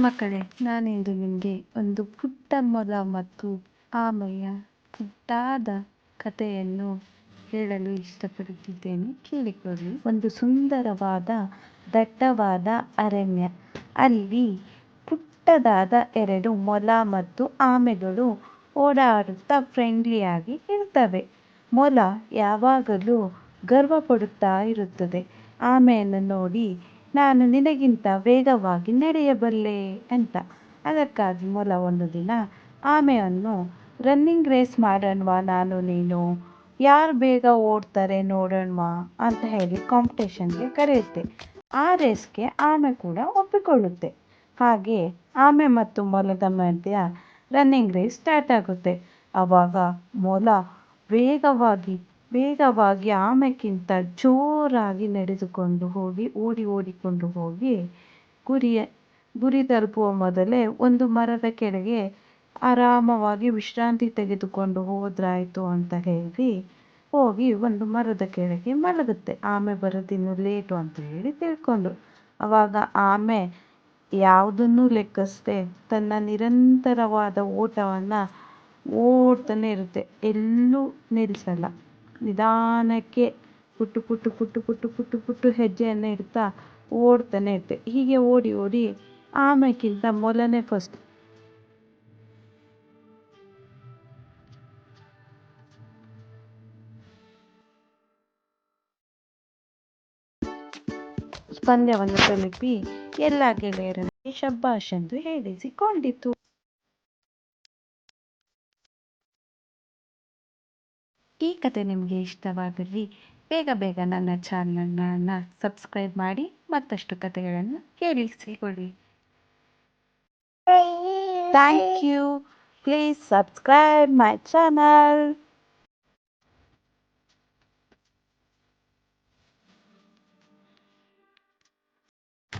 ಮಕ್ಕಳೇ, ನಾನಿಂದು ನಿಮಗೆ ಒಂದು ಪುಟ್ಟ ಮೊಲ ಮತ್ತು ಆಮೆಯ, ಪುಟ್ಟಾದ ಕಥೆಯನ್ನು ಹೇಳಲು ಇಷ್ಟಪಡುತ್ತಿದ್ದೇನೆ. ಕೇಳಿಕೊಳ್ಳಿ. ಒಂದು ಸುಂದರವಾದ, ದಟ್ಟವಾದ ಅರಣ್ಯ. ಅಲ್ಲಿ ಪುಟ್ಟದಾದ ಎರಡು ಮೊಲ ಮತ್ತು ಆಮೆಗಳು ಓಡಾಡುತ್ತಾ ಫ್ರೆಂಡ್ಲಿಯಾಗಿ ಇರ್ತವೆ ಮೊಲ ಯಾವಾಗಲೂ ಗರ್ವಪಡುತ್ತಾ ಇರುತ್ತದೆ. ಆಮೆಯನ್ನು ನೋಡಿ ನಾನು ನಿನಗಿಂತ ವೇಗವಾಗಿ ನಡೆಯಬಲ್ಲೆ ಅಂತ. ಅದಕ್ಕಾಗಿ ಮೊಲ ಒಂದು ದಿನ ಆಮೆಯನ್ನು ರನ್ನಿಂಗ್ ರೇಸ್ ಮಾಡೋಣವಾ ನಾನು ನೀನು. ಯಾರು ಬೇಗ ಓಡ್ತಾರೆ ನೋಡೋಣವಾ ಅಂತ ಹೇಳಿ ಕಾಂಪಿಟೇಷನ್ಗೆ ಕರೆಯುತ್ತೆ. ಆ ರೇಸ್ಗೆ ಆಮೆ ಕೂಡ ಒಪ್ಪಿಕೊಳ್ಳುತ್ತೆ. ಹಾಗೆ ಆಮೆ ಮತ್ತು ಮೊಲದ ಮಧ್ಯ ರನ್ನಿಂಗ್ ರೇಸ್ ಸ್ಟಾರ್ಟ್ ಆಗುತ್ತೆ. ಆವಾಗ ಮೊಲ ವೇಗವಾಗಿ ವೇಗವಾಗಿ ಆಮೆಗಿಂತ ಜೋರಾಗಿ ನಡೆದುಕೊಂಡು ಹೋಗಿ, ಓಡಿ ಓಡಿಕೊಂಡು ಹೋಗಿ ಗುರಿಯ, ಗುರಿ ತಲುಪುವ ಮೊದಲೇ ಒಂದು ಮರದ ಕೆಳಗೆ ಆರಾಮವಾಗಿ ವಿಶ್ರಾಂತಿ ತೆಗೆದುಕೊಂಡು ಹೋದ್ರಾಯ್ತು ಅಂತ ಹೇಳಿ ಹೋಗಿ ಒಂದು ಮರದ ಕೆಳಗೆ ಮಲಗುತ್ತೆ. ಆಮೆ ಬರೋದಿನ್ನು ಲೇಟು ಅಂತ ಹೇಳಿ ತಿಳ್ಕೊಂಡು. ಅವಾಗ ಆಮೆ ಯಾವುದನ್ನೂ ಲೆಕ್ಕಿಸದೆ ತನ್ನ ನಿರಂತರವಾದ ಓಟವನ್ನು ಓಡ್ತಾನೆ ಇರುತ್ತೆ. ಎಲ್ಲೂ ನಿಲ್ಲಿಸಲ್ಲ. ನಿಧಾನಕ್ಕೆ ಪುಟ್ಟು ಪುಟ್ಟು ಪುಟ್ಟು ಪುಟ್ಟು ಪುಟ್ಟು ಪುಟ್ಟು ಹೆಜ್ಜೆಯನ್ನು ಇಡ್ತಾ ಓಡ್ತಾನೆ ಇರ್ತೆ ಹೀಗೆ ಓಡಿ ಓಡಿ ಆಮೆಗಿಂತ ಮೊಲನೇ ಫಸ್ಟ್ ಪಂದ್ಯವನ್ನು ತಲುಪಿ ಎಲ್ಲ ಗೆಳೆಯರನ್ನು ಶಬ್ಬಾಷ್ ಎಂದು ಹೇಳಿಸಿಕೊಂಡಿತು. ಈ ಕತೆ ನಿಮಗೆ ಇಷ್ಟವಾದಲ್ಲಿ ಬೇಗ ಬೇಗ ನನ್ನ ಚಾನಲನ್ನು ಸಬ್ಸ್ಕ್ರೈಬ್ ಮಾಡಿ ಮತ್ತಷ್ಟು ಕತೆಗಳನ್ನು ಕೇಳಿಸಿಕೊಳ್ಳಿ thank you please subscribe my channel